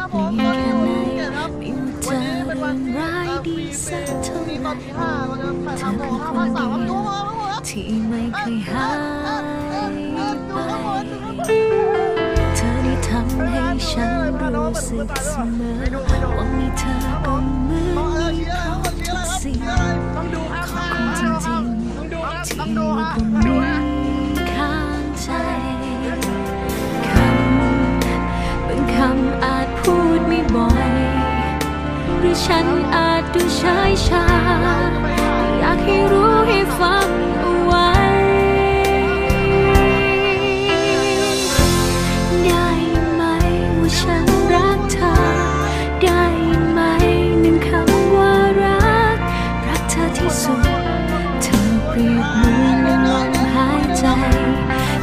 ครับผมตอนนี้วันที่เจ็ดครับวันนี้เป็นวันที่ร้ายดีสักเท่าไหร่เธอเป็นคนเดียวที่ไม่เคยหายไปเธอได้ทำให้ฉันรู้สึกเสมอว่ามีเธอ ชาอยากให้รู้ให้ฟังเอาไว้ ได้ไหมว่าฉันรักเธอ ได้ไหมหนึ่งคำว่ารัก รักเธอที่สุด เธอเปรียบเหมือนลมหายใจ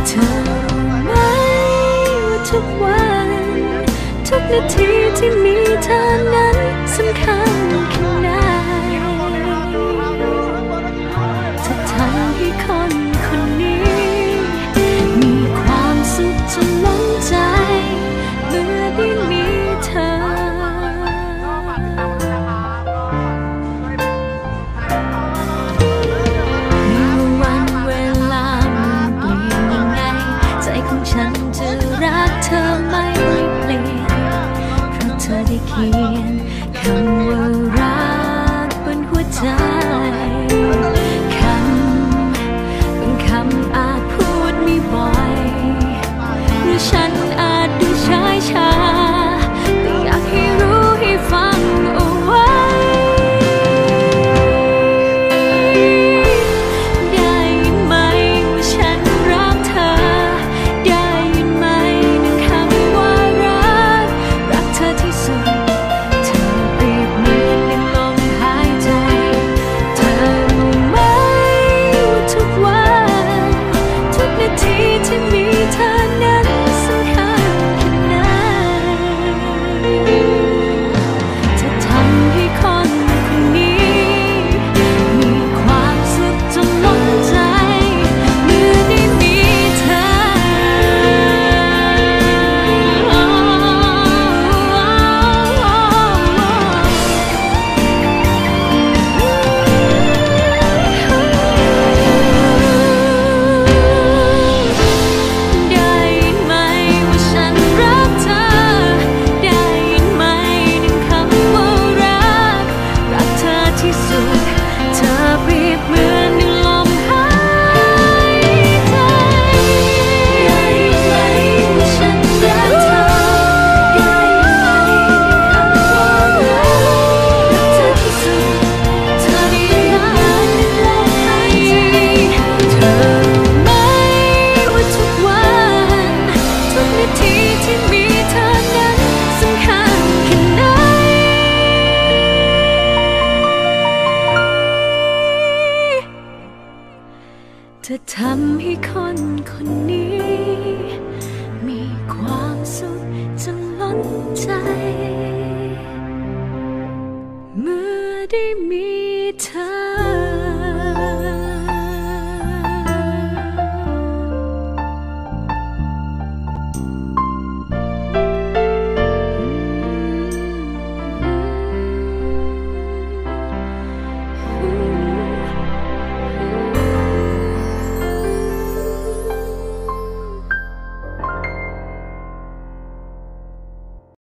เธอไหมว่าทุกวัน ทุกนาทีที่มีเธอนั้นสำคัญแค่ไหน ขียนคำว่ารักบนหัวใจ ทำให้คนคนนี้